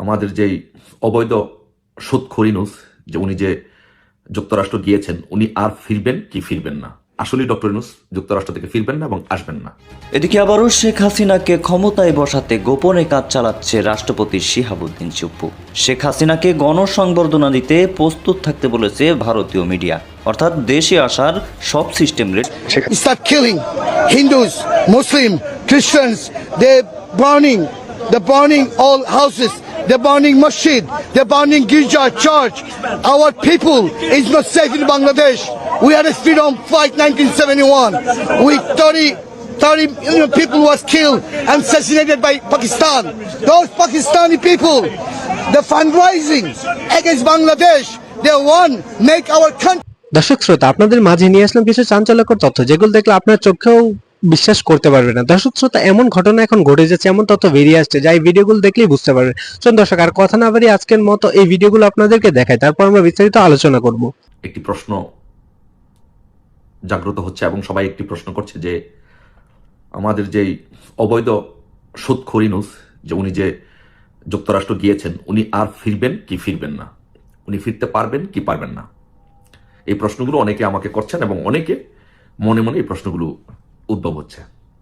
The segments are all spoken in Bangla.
আমাদের যেই অবৈধ সুৎখোর ইনুস যে উনি যে যুক্তরাষ্ট্র গিয়েছেন উনি আর ফিরবেন কি ফিরবেন না আসলে ডক্টর ইনুস যুক্তরাষ্ট্র থেকে ফিরবেন না এবং আসবেন না এদিকে আবারও শেখ হাসিনাকে ক্ষমতায় বসাতে গোপনে কাজ চালাচ্ছে রাষ্ট্রপতি শিহাবুদ্দিন চুপ্পু শেখ হাসিনাকে গণসংবর্ধনা দিতে প্রস্তুত থাকতে বলেছে ভারতীয় মিডিয়া অর্থাৎ দেশে আসার সব সিস্টেম রেট start killing Hindus, Muslim, Christians. They're burning, they're burning all houses. They're burning masjid. They're burning girja, church. Our people is not safe in Bangladesh. We had a freedom fight 1971. We 30, 30 you people was killed and assassinated by Pakistan. Those Pakistani people, the fundraising against Bangladesh, they want make our country দর্শক শ্রোতা আপনাদের মাঝে নিয়ে আসলাম কিছু চাঞ্চল্যকর তথ্য যেগুলো দেখলে আপনার চোখেও বিশ্বাস করতে পারবে না। দর্শক শ্রোতা, এমন ঘটনা এখন ঘটে যাচ্ছে, এমন তথ্য বেরিয়ে আসছে, যা এই ভিডিওগুলো দেখলেই বুঝতে পারবেন চলুন দর্শক, আর কথা না বাড়িয়ে আজকের মতো এই ভিডিওগুলো আপনাদেরকে দেখাই, তারপর আমরা বিস্তারিত আলোচনা করব। একটি প্রশ্ন জাগ্রত হচ্ছে এবং সবাই একটি প্রশ্ন করছে যে, আমাদের যেই অবৈধ সুৎখোর ইনুস যে উনি যে যুক্তরাষ্ট্র গিয়েছেন, উনি আর ফিরবেন কি ফিরবেন না? উনি ফিরতে পারবেন কি পারবেন না? এই প্রশ্নগুলো অনেকে আমাকে করছেন এবং অনেকে মনে মনে এই প্রশ্নগুলো উদ্ভব হচ্ছে,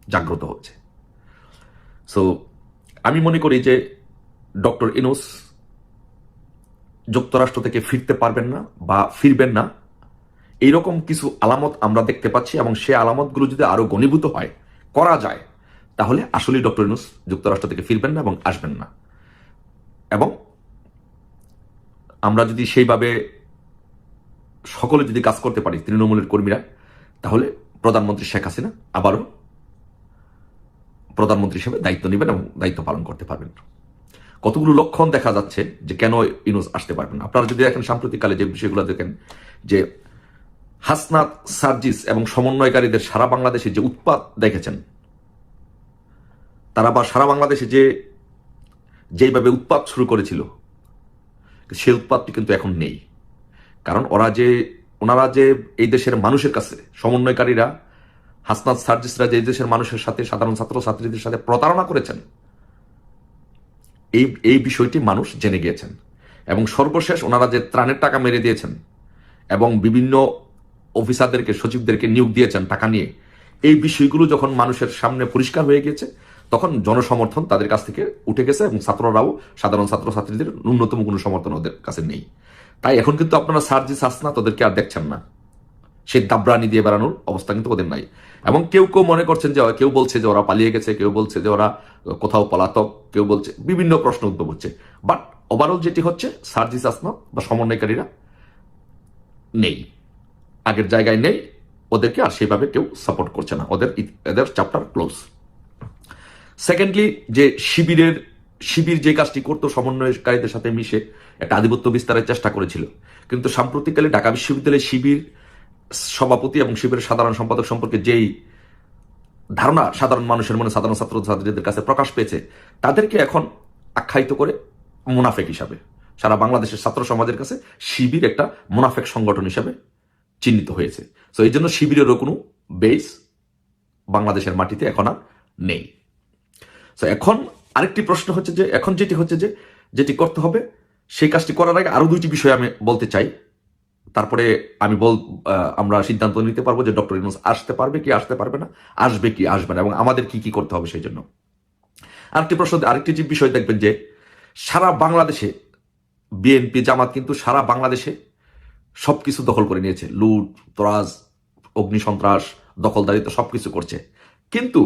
জাগ্রত হচ্ছে। সো আমি মনে করি যে ডক্টর ইনুস যুক্তরাষ্ট্র থেকে ফিরতে পারবেন না বা ফিরবেন না। এইরকম কিছু আলামত আমরা দেখতে পাচ্ছি এবং সে আলামতগুলো যদি আরও ঘনীভূত হয়, করা যায়, তাহলে আসলেই ডক্টর ইনুস যুক্তরাষ্ট্র থেকে ফিরবেন না এবং আসবেন না। এবং আমরা যদি সেইভাবে সকলে যদি কাজ করতে পারি তৃণমূলের কর্মীরা, তাহলে প্রধানমন্ত্রী শেখ হাসিনা আবারও প্রধানমন্ত্রী হিসেবে দায়িত্ব নেবেন এবং দায়িত্ব পালন করতে পারবেন। কতগুলো লক্ষণ দেখা যাচ্ছে যে কেন ইনুস আসতে পারবেন আপনারা যদি দেখেন সাম্প্রতিককালে যে বিষয়গুলো দেখেন, যে হাসনাত সার্জিস এবং সমন্বয়কারীদের সারা বাংলাদেশে যে উৎপাত দেখেছেন, তারা বা সারা বাংলাদেশে যে যেইভাবে উৎপাত শুরু করেছিল, সেই উৎপাতটি কিন্তু এখন নেই। কারণ ওরা যে ওনারা যে এই দেশের মানুষের কাছে, সমন্বয়কারীরা, হাসনাত সার্জিসরা যে এই দেশের মানুষের সাথে, সাধারণ ছাত্র ছাত্রীদের সাথে প্রতারণা করেছেন, এই এই বিষয়টি মানুষ জেনে গিয়েছেন। এবং সর্বশেষ ওনারা যে ত্রাণের টাকা মেরে দিয়েছেন এবং বিভিন্ন অফিসারদেরকে, সচিবদেরকে নিয়োগ দিয়েছেন টাকা নিয়ে, এই বিষয়গুলো যখন মানুষের সামনে পরিষ্কার হয়ে গেছে তখন জনসমর্থন তাদের কাছ থেকে উঠে গেছে এবং ছাত্ররাও সাধারণ ছাত্রছাত্রীদের ন্যূনতম কোনো সমর্থন ওদের কাছে নেই। তাই এখন কিন্তু আপনারা সার্জিস হাসনা ওদেরকে আর দেখছেন না। সেই দাবরানি দিয়ে বেড়ানোর অবস্থা কিন্তু ওদের নাই। এবং কেউ কেউ মনে করছেন যে, কেউ বলছে যে ওরা পালিয়ে গেছে, কেউ বলছে যে ওরা কোথাও পলাতক, কেউ বলছে, বিভিন্ন প্রশ্ন উদ্ভব হচ্ছে। বাট ওভারঅল যেটি হচ্ছে সার্জিস আসনা বা সমন্বয়কারীরা নেই। আগের জায়গায় নেই, ওদেরকে আর সেইভাবে কেউ সাপোর্ট করছে না। ওদের, এদের চ্যাপ্টার ক্লোজ সেকেন্ডলি যে শিবিরের শিবির যে কাজটি করতো, সমন্বয়কারীদের সাথে মিশে একটা আধিপত্য বিস্তারের চেষ্টা করেছিল। কিন্তু সাম্প্রতিককালে ঢাকা বিশ্ববিদ্যালয়ের শিবির সভাপতি এবং শিবিরের সাধারণ সম্পাদক সম্পর্কে যেই ধারণা সাধারণ মানুষের মনে, সাধারণ ছাত্র ছাত্রীদের কাছে প্রকাশ পেয়েছে, তাদেরকে এখন আখ্যায়িত করে মুনাফেক হিসাবে, সারা বাংলাদেশের ছাত্র সমাজের কাছে শিবির একটা মুনাফেক সংগঠন হিসাবে চিহ্নিত হয়েছে। তো এই জন্য শিবিরেরও কোনো বেস বাংলাদেশের মাটিতে এখন আর নেই। তো এখন আরেকটি প্রশ্ন হচ্ছে যে, এখন যেটি হচ্ছে যে, যেটি করতে হবে, সেই কাজটি করার আগে আরও দুইটি বিষয় আমি বলতে চাই। তারপরে আমি বল আমরা সিদ্ধান্ত নিতে পারব যে ডক্টর ইউনুস আসতে পারবে কি আসতে পারবে না, আসবে কি আসবে না, এবং আমাদের কি কি করতে হবে সেই জন্য। আরেকটি প্রশ্ন, আরেকটি যে বিষয় দেখবেন যে, সারা বাংলাদেশে বিএনপি জামাত কিন্তু সারা বাংলাদেশে সব কিছু দখল করে নিয়েছে। লুট তরাজ অগ্নিসন্ত্রাস, দখলদারিত্ব সব কিছু করছে। কিন্তু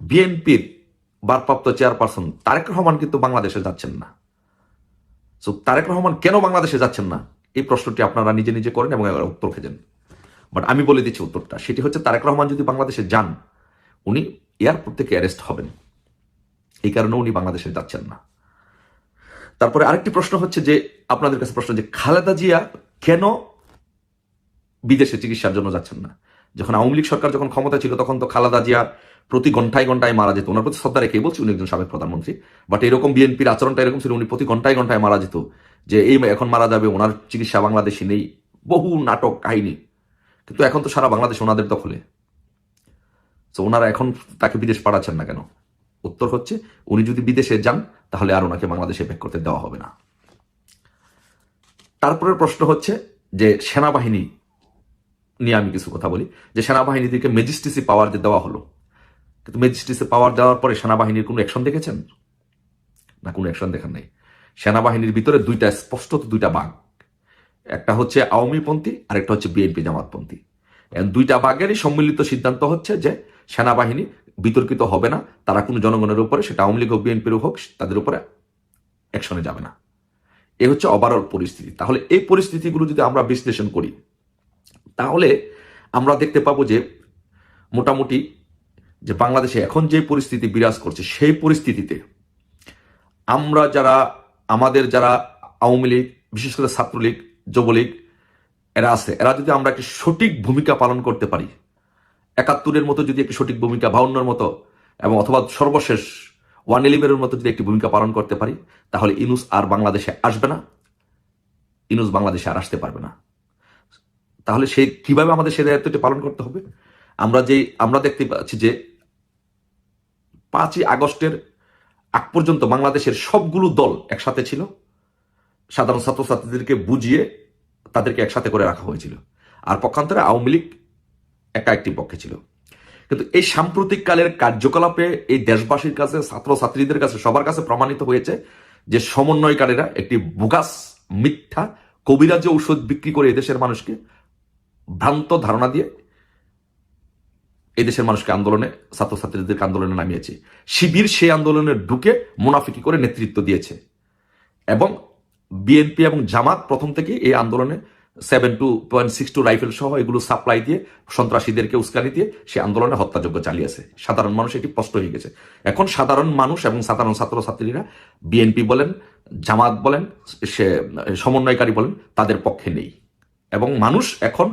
বিএনপির ভারপ্রাপ্ত চেয়ারপারসন তারেক রহমান কিন্তু বাংলাদেশে যাচ্ছেন না। সো তারেক রহমান কেন বাংলাদেশে যাচ্ছেন না? এই প্রশ্নটি আপনারা নিজে নিজে করেন এবং উত্তর খেজেন বাট আমি বলে দিচ্ছি উত্তরটা। সেটি হচ্ছে তারেক রহমান যদি বাংলাদেশে যান, উনি এয়ারপোর্ট থেকে অ্যারেস্ট হবেন। এই কারণে উনি বাংলাদেশে যাচ্ছেন না। তারপরে আরেকটি প্রশ্ন হচ্ছে যে, আপনাদের কাছে প্রশ্ন যে, খালেদা জিয়া কেন বিদেশে চিকিৎসার জন্য যাচ্ছেন না? যখন আওয়ামী লীগ সরকার যখন ক্ষমতা ছিল, তখন তো খালাদা জিয়া প্রতি ঘন্টায় ঘন্টায় মারা যেত। ওনার প্রতি শ্রদ্ধা রেখেই বলছি? উনি একজন সাবেক প্রধানমন্ত্রী। বাট এরকম বিএনপির আচরণটা এরকম ছিল, উনি প্রতি ঘন্টায় ঘন্টায় মারা যেত। যে এই এখন মারা যাবে, ওনার চিকিৎসা বাংলাদেশে নেই। বহু নাটক, কাহিনী। কিন্তু এখন তো সারা বাংলাদেশ ওনাদের দখলে। তো ওনারা এখন তাকে বিদেশ পাঠাচ্ছেন না কেন? উত্তর হচ্ছে, উনি যদি বিদেশে যান, তাহলে আর ওনাকে বাংলাদেশে ব্যাক করতে দেওয়া হবে না। তারপরের প্রশ্ন হচ্ছে যে সেনাবাহিনী নিয়ে আমি কিছু কথা বলি, যে সেনাবাহিনীদেরকে ম্যাজিস্ট্রেসি পাওয়ার যে দেওয়া হলো, কিন্তু ম্যাজিস্ট্রেসি পাওয়ার দেওয়ার পরে সেনাবাহিনীর কোনো অ্যাকশন দেখেছেন? না, কোনো অ্যাকশন দেখার নেই। সেনাবাহিনীর ভিতরে দুইটা, স্পষ্টত দুইটা বাঘ। একটা হচ্ছে আওয়ামীপন্থী আর একটা হচ্ছে বিএনপি জামাতপন্থী। দুইটা বাঘেরই সম্মিলিত সিদ্ধান্ত হচ্ছে যে সেনাবাহিনী বিতর্কিত হবে না, তারা কোনো জনগণের উপরে, সেটা আওয়ামী লীগ বিএনপির হোক, তাদের উপরে অ্যাকশনে যাবে না। এ হচ্ছে ওভারঅল পরিস্থিতি। তাহলে এই পরিস্থিতিগুলো যদি আমরা বিশ্লেষণ করি তাহলে আমরা দেখতে পাবো যে মোটামুটি যে বাংলাদেশে এখন যে পরিস্থিতি বিরাজ করছে, সেই পরিস্থিতিতে আমরা যারা, আমাদের যারা আওয়ামী লীগ, বিশেষ করে ছাত্রলীগ, যুবলীগ, এরা আছে, এরা যদি আমরা একটি সঠিক ভূমিকা পালন করতে পারি, একাত্তরের মতো যদি একটি সঠিক ভূমিকা, বাউন্নর মতো, এবং অথবা সর্বশেষ ওয়ান ইলেভেনের মতো যদি একটি ভূমিকা পালন করতে পারি, তাহলে ইনুস আর বাংলাদেশে আসবে না, ইনুস বাংলাদেশে আর আসতে পারবে না। তাহলে সে কীভাবে আমাদের সে দায়িত্বটি পালন করতে হবে? আমরা যে আমরা দেখতে পাচ্ছি যে পাঁচই আগস্টের আগ পর্যন্ত বাংলাদেশের সবগুলো দল একসাথে ছিল। সাধারণ ছাত্রছাত্রীদেরকে বুঝিয়ে তাদেরকে একসাথে করে রাখা হয়েছিল। আর পক্ষান্তরে আওয়ামী লীগ একা একটি পক্ষে ছিল। কিন্তু এই সাম্প্রতিক কালের কার্যকলাপে এই দেশবাসীর কাছে, ছাত্রছাত্রীদের কাছে, সবার কাছে প্রমাণিত হয়েছে যে সমন্বয়কারীরা একটি বুগাস, মিথ্যা কবিরাজ্য ঔষধ বিক্রি করে এদেশের মানুষকে ভ্রান্ত ধারণা দিয়ে এদেশের মানুষকে আন্দোলনে, ছাত্রছাত্রীদেরকে আন্দোলনে নামিয়েছে। শিবির সেই আন্দোলনে ঢুকে মুনাফিকি করে নেতৃত্ব দিয়েছে। এবং বিএনপি এবং জামাত প্রথম থেকে এই আন্দোলনে seven two point six two rifle সহ এগুলো সাপ্লাই দিয়ে, সন্ত্রাসীদেরকে উস্কানি দিয়ে সে আন্দোলনে হত্যাযোগ্য চালিয়েছে। সাধারণ মানুষ এটি স্পষ্ট হয়ে গেছে। এখন সাধারণ মানুষ এবং সাধারণ ছাত্রছাত্রীরা বিএনপি বলেন, জামাত বলেন, সে সমন্বয়কারী বলেন, তাদের পক্ষে নেই। এবং মানুষ এখন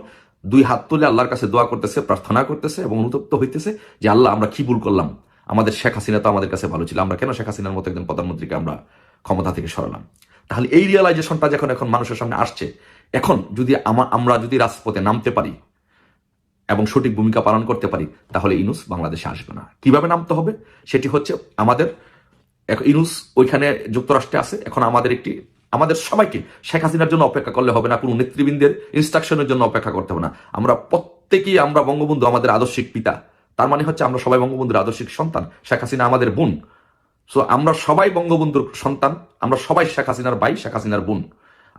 দুই হাত তুলে আল্লাহর কাছে দোয়া করতেছে, প্রার্থনা করতেছে এবং অনুতপ্ত হইতেছে যে, আল্লাহ, আমরা কি ভুল করলাম? আমাদের শেখ হাসিনা তো আমাদের কাছে ভালো ছিল। আমরা কেন শেখ হাসিনার মতো একজন প্রধানমন্ত্রীকে আমরা ক্ষমতা থেকে সরালাম? তাহলে এই রিয়েলাইজেশনটা যখন এখন মানুষের সামনে আসছে, এখন যদি আমরা যদি রাজপথে নামতে পারি এবং সঠিক ভূমিকা পালন করতে পারি, তাহলে ইনুস বাংলাদেশে আসবে না। কীভাবে নামতে হবে? সেটি হচ্ছে আমাদের ইনুস ওইখানে যুক্তরাষ্ট্রে আছে। এখন আমাদের একটি আমাদের সবাইকে শেখ হাসিনার জন্য অপেক্ষা করলে হবে না, কোনো নেতৃবৃন্দের ইনস্ট্রাকশনের জন্য অপেক্ষা করতে হবে না। আমরা প্রত্যেকেই আমরা বঙ্গবন্ধু আমাদের আদর্শিক পিতা। তার মানে হচ্ছে আমরা সবাই বঙ্গবন্ধুর আদর্শিক সন্তান, শেখ হাসিনা আমাদের বোন। সো আমরা সবাই বঙ্গবন্ধুর সন্তান, আমরা সবাই শেখ হাসিনার ভাই, শেখ হাসিনার বোন।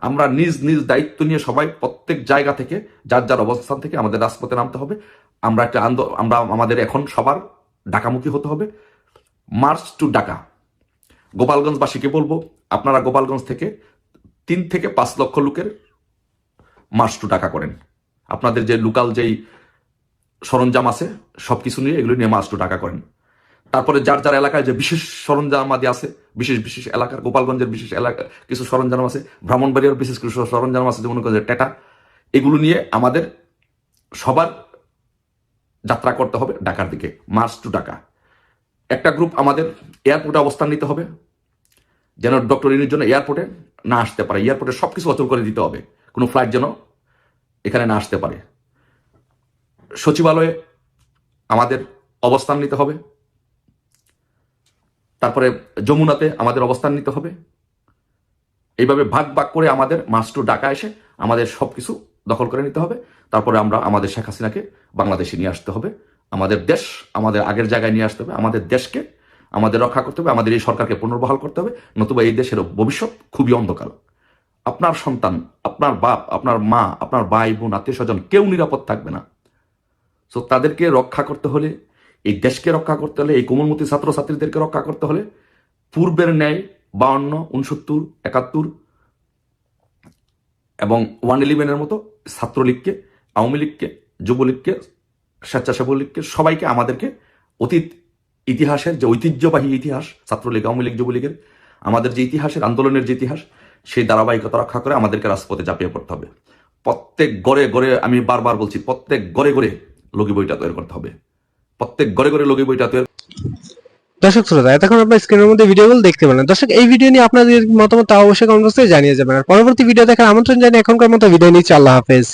আমরা নিজ নিজ দায়িত্ব নিয়ে সবাই প্রত্যেক জায়গা থেকে, যার যার অবস্থান থেকে আমাদের রাজপথে নামতে হবে। আমরা একটা আমরা, আমাদের এখন সবার ডাকামুখী হতে হবে। মার্চ টু ডাকা গোপালগঞ্জবাসীকে বলব, আপনারা গোপালগঞ্জ থেকে তিন থেকে পাঁচ লক্ষ লোকের মার্চ টু টাকা করেন। আপনাদের যে লোকাল যেই সরঞ্জাম আছে সব কিছু নিয়ে এগুলো নিয়ে মার্চ টু টাকা করেন। তারপরে যার যার এলাকায় যে বিশেষ সরঞ্জাম আদি আছে, বিশেষ বিশেষ এলাকার, গোপালগঞ্জের বিশেষ এলাকা, কিছু সরঞ্জাম আছে, ব্রাহ্মণবাড়িয়ার বিশেষ কিছু সরঞ্জাম আছে, যেমন করে টেটা, এগুলো নিয়ে আমাদের সবার যাত্রা করতে হবে ঢাকার দিকে মার্চ টু ঢাকা একটা গ্রুপ আমাদের এয়ারপোর্টে অবস্থান নিতে হবে, যেন ডক্টর ইনির জন্য এয়ারপোর্টে না আসতে পারে। এয়ারপোর্টে সব কিছু অচল করে দিতে হবে, কোনো ফ্লাইট যেন এখানে না আসতে পারে। সচিবালয়ে আমাদের অবস্থান নিতে হবে, তারপরে যমুনাতে আমাদের অবস্থান নিতে হবে। এইভাবে ভাগ ভাগ করে আমাদের মাস্টু ডাকা এসে আমাদের সব কিছু দখল করে নিতে হবে। তারপরে আমরা আমাদের শেখ হাসিনাকে বাংলাদেশে নিয়ে আসতে হবে। আমাদের দেশ আমাদের আগের জায়গায় নিয়ে আসতে হবে, আমাদের দেশকে আমাদের রক্ষা করতে হবে, আমাদের এই সরকারকে পুনর্বহাল করতে হবে, নতুবা এই দেশের ভবিষ্যৎ খুবই অন্ধকার। আপনার সন্তান, আপনার বাপ, আপনার মা, আপনার ভাই, বোন, আত্মীয় স্বজন কেউ নিরাপদ থাকবে না। সো তাদেরকে রক্ষা করতে হলে, এই দেশকে রক্ষা করতে হলে, এই কোমলমতি ছাত্রছাত্রীদেরকে রক্ষা করতে হলে, পূর্বের ন্যায় বাউন্ন, উনসত্তর, একাত্তর এবং ওয়ান ইলেভেনের মতো ছাত্রলীগকে, আওয়ামী লীগকে, যুবলীগকে স্বেচ্ছাসেবক লীগকে সবাইকে আমাদেরকে অতীত ইতিহাসের যে ঐতিহ্যবাহী ইতিহাস, ছাত্রলীগ, আওয়ামী লীগ, যুবলীগের, আমাদের যে ইতিহাসের, আন্দোলনের যে ইতিহাস, সেই ধারাবাহিকতা রক্ষা করে আমাদেরকে রাজপথে চাপিয়ে পড়তে হবে। প্রত্যেক গড়ে গড়ে, আমি বারবার বলছি, প্রত্যেক গড়ে গড়ে লগি বইটা তৈরি করতে হবে। প্রত্যেক গড়ে গড়ে লগি বইটা তৈরি দর্শক শ্রোতা, এতক্ষণ আপনার স্ক্রিনের মধ্যে ভিডিওগুলো দেখতে পেলেন দর্শক, এই ভিডিও নিয়ে আপনাদের মতামত অবশ্যই কমেন্ট বক্সে জানিয়ে যাবেন। আর পরবর্তী ভিডিও দেখার আমন্ত্রণ জানিয়ে এখনকার মতো ভিডিও নিচ্ছি। আল্লাহ হাফেজ।